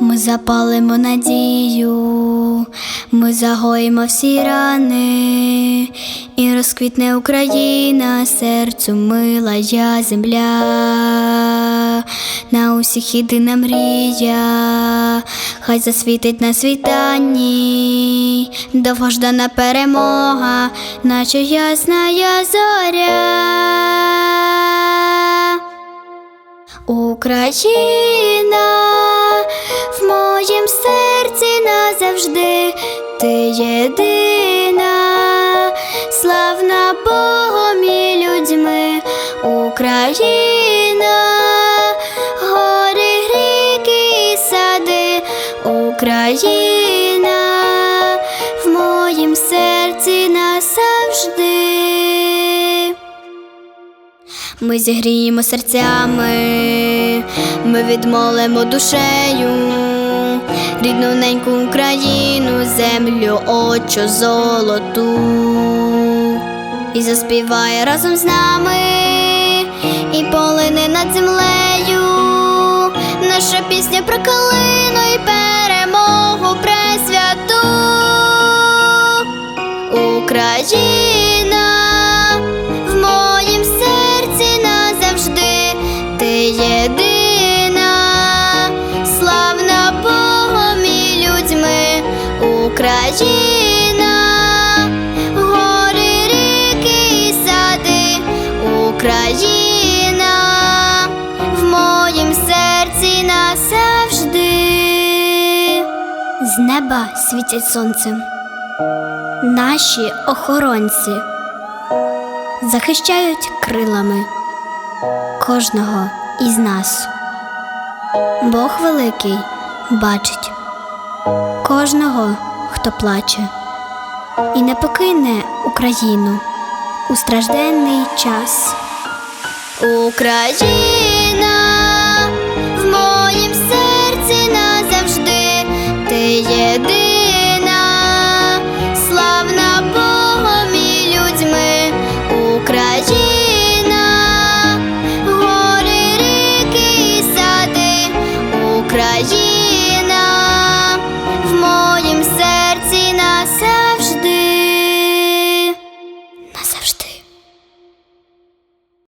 Ми запалимо надію, ми загоїмо всі рани, і розквітне Україна, серцю мила я земля, на усіх єдина мрія, хай засвітить на світанні, довгождана перемога, наче ясна зоря. Україна назавжди ти єдина, славна Богом і людьми, Україна, гори, ріки і сади, Україна. В моїм серці назавжди. Ми зігріємо серцями, ми відмолимо душею, рідну неньку Україну, землю очо золоту, і заспіває разом з нами, і полине над землею, наша пісня про Україна, гори, ріки і сади, Україна в моїм серці назавжди. З неба світять сонцем наші охоронці захищають крилами кожного із нас. Бог великий бачить кожного, хто плаче, і не покине Україну у стражденний час. Україна